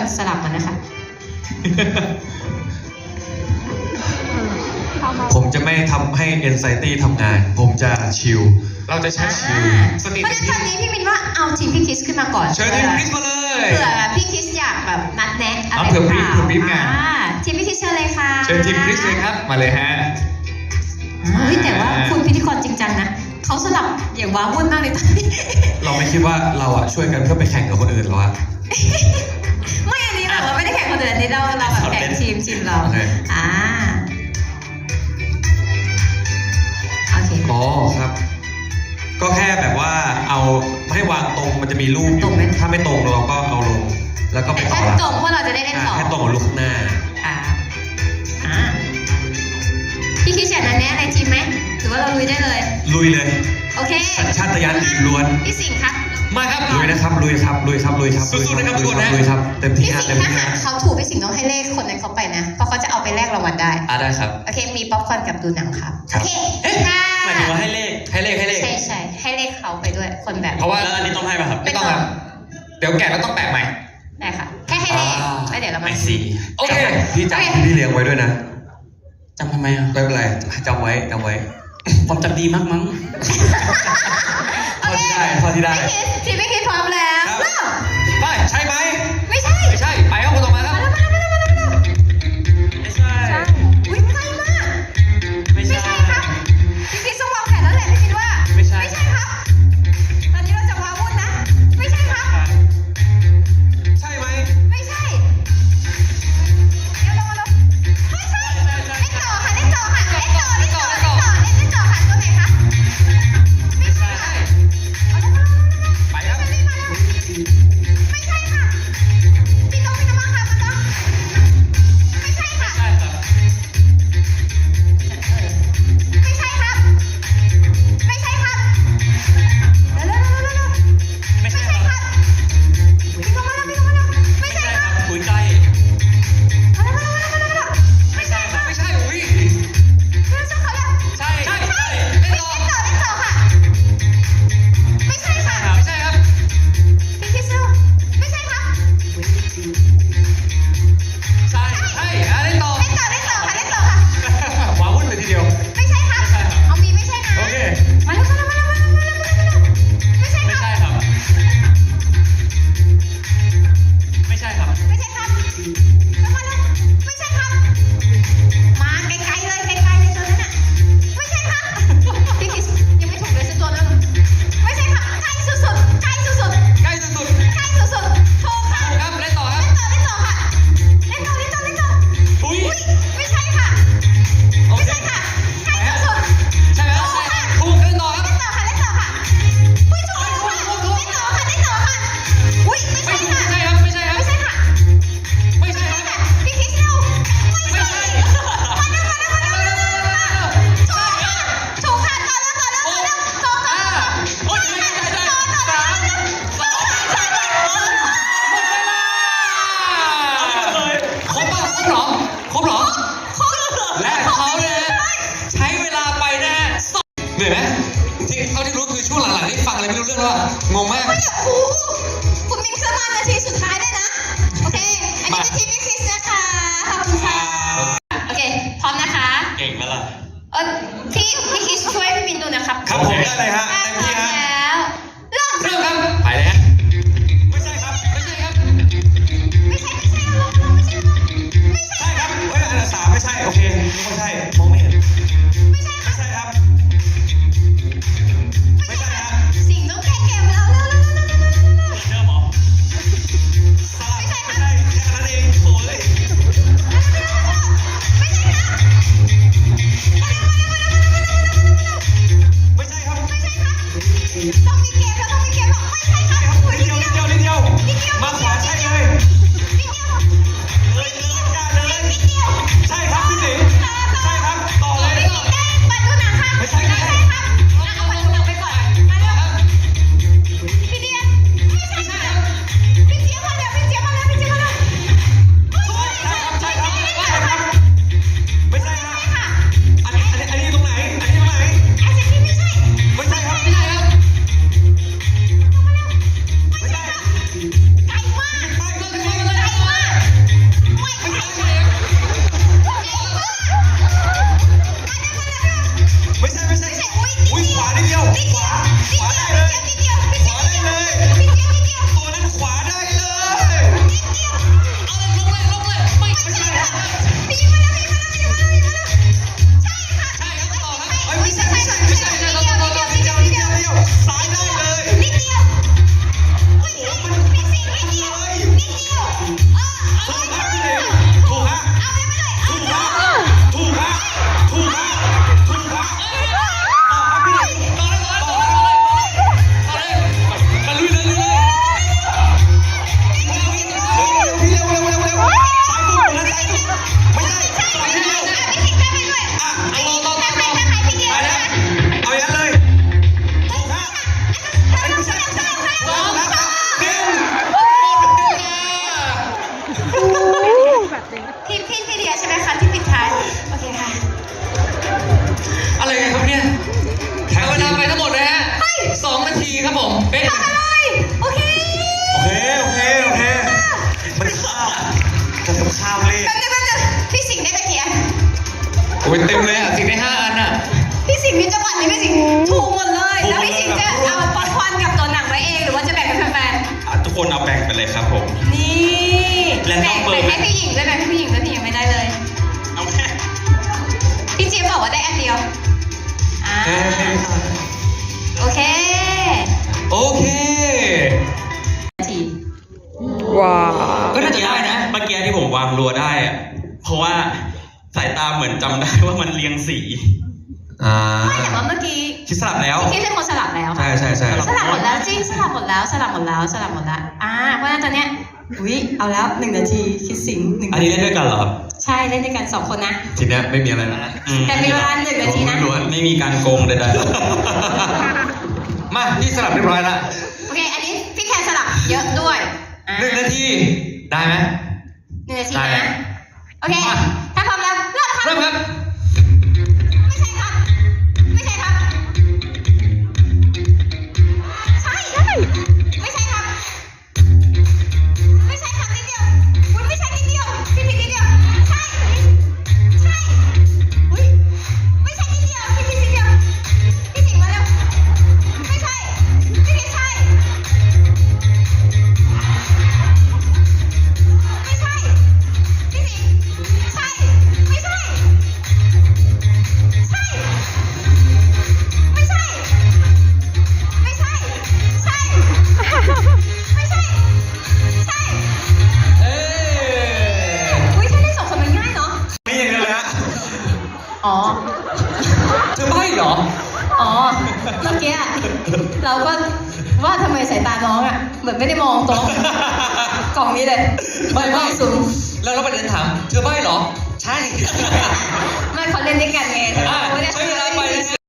คนสลับกันนะคะ ผมจะไม่ทำให้ anxiety ทำงาน ผมจะชิล เราจะใช้อ่าสติเพราะฉะนั้นคราวนี้พี่มินว่าเอาทีมพี่คิสขึ้นมาก่อนเชิญทีมคริสมาเลย เผื่อพี่คิสอยากแบบนัดแนะอะไรเอาเผื่อหรื brief เปล่าเผื่อ brief ไงอ่าทีมพี่คิสเชิญเลยค่ะเชิญทีมคริสเลยครับ มาเลยฮะ เฮ้ยแต่ว่าคุณพิธีกรจริงจังนะเขาสลับอย่างว้าวุ่นมากเลยตอนนี้ เราไม่คิดว่าเราอะช่วยกันเพื่อไปแข่งกับคนอื่นหรอวะ ไม่อันนี้แบบว่าไม่ได้แข่งคนอื่นอันนี้เราเราแบบแข่งทีมทีมเราโอเค อ่าโอเคอ๋อครับ ก็แค่แบบว่าเอาให้วางตรงมันจะมีรูปอตรยู่งไหมถ้าไม่ตรงเราก็เอาลง แล้วก็ไปแต่ต่อแค่ละตรงเพราะเราจะได้เล่นอ่าต่อให้ตรงกับรูปข้างหน้า อ่าอ่าพี่คิดเขียนอันเนี้ยในทีมไหมหรือว่าเราลุยได้เลย ลุยเลย โอเคสัญชาตญาณทีมล้วน พี่สิงห์ครับ มาครับลุยนะครับลุยครับลุยครับลุยครับสู้ๆนะครับทุกคนนะลุยครับเต็มที่พี่ฮะสิงเต็มห์ถ้าที่หากฮะเขาถูกพี่สิงห์ต้องให้เลขคนนั้นเขาไปนะเพราะเขาจะเอาไปแลกรางวัลได้อ่าได้ครับโอเคมีป๊อปคอร์นกับดูหนังครับครัโอบเคเอ๊ะค่ะหมายถึงว่าให้เลขให้เลขให้เลขใช่ใช่ให้เลขเขาไปด้วยคนแบบ เพราะว่าแล้วอันนี้ต้องให้ป่ะครับไม่ต้องครับเดี๋ยวแกะแล้วต้องแปะใหม่ได้ค่ะแค่ให้เลขอ่าแล้วเดี๋ยวเรามาไอซีโอเคพี่จำที่พี่เลี้ยงไว้ด้วยนะจำทำไมอะไม่เป็นไรจำไว้จำไว้ ความจำดีมากมั้งเท่าที่ได้เท่าที่ได้ พี่คิดทีมพี่คิดพร้อมแล้วครับ เริ่มไปใช่ไหม ไม่ใช่ ไม่ใช่ ฟังอะไรไม่รู้เรื่องแล้วอะงงมาก ไม่อยากคูคุณมินขึ้นมานาทีสุดท้ายได้นะ โอเค อันนี้เป็นทีมพี่คิสนะคะ ขอบคุณค่ะ โอเค พร้อมนะคะ เก่งไหมล่ะ เออพี่พี่คิสช่วยพี่มินดูนะครับ ครับผมได้เลยฮะเต็มที่ฮะ Ai, ผมต้องข้ามเลขแป๊บนึงแป๊บนึงพี่สิงห์ได้ไปกี่อันโอ้ยเต็มเลยอะสิบในห้าอันอะ พี่สิงห์มีจังหวัดนี้พี่สิงห์ถูกหมดเลย แล้วพี่สิงห์จะเอาป๊อปคอร์นกับตัวหนังไว้เองหรือว่าจะแบ่งให้แฟนอะทุกคนเอาแบ่งไปเลยครับผม ๆนี่แรนดอแบ่มงเบอร์แบ่งให้พี่หญิงด้วยแบ่งให้พี่หญิงด้วยพี่หญิงไม่ได้เลย เอาแค่พี่เจี๊ยบบอกว่าได้อันเดียวอ่าโอ สายตาเหมือนจำได้ว่ามันเรียงสีอ่าไม่แต่ว่าเมื่อกี้คิดสลับแล้ว พี่เป็นคนสลับแล้ว ใช่ใช่ใช่สลับหมดแล้วจริงสลับหมดแล้วสลับหมดแล้วสลับหมดแล้วอ่าเพราะฉะนั้นตอนเนี้ยอุ้ยเอาแล้วหนึ่งนาทีคิดสิ่งหนึ่งอันนี้เล่นด้วยกันเหรอครับใช่เล่นด้วยกันสองคนนะทีเนี้ยไม่มีอะไรแล้วนะอืมแต่มีเวลาหนึ่งนาทีนะล้วนๆไม่มีการโกงใดมาพี่สลับเรียบร้อยแล้วโอเคอันนี้พี่แทนสลับเยอะด้วยอ่าหนึ่งนาทีได้ไหมหนึ่งนาทีได้นะโอเค มาถ้ เธอใบ้เหรอ อ๋อ เมื่อกี้อะเราก็ว่าทำไมสายตาน้องอะ เหมือนไม่ได้มองโต๊ะกล่องนี้เลยไม่ไม่ สูงแล้วเราประเด็นถาม เธอใบ้เหรอ ใช่ ไม่เขาเล่นด้วยกันไงอะใช้เวลาไปนะ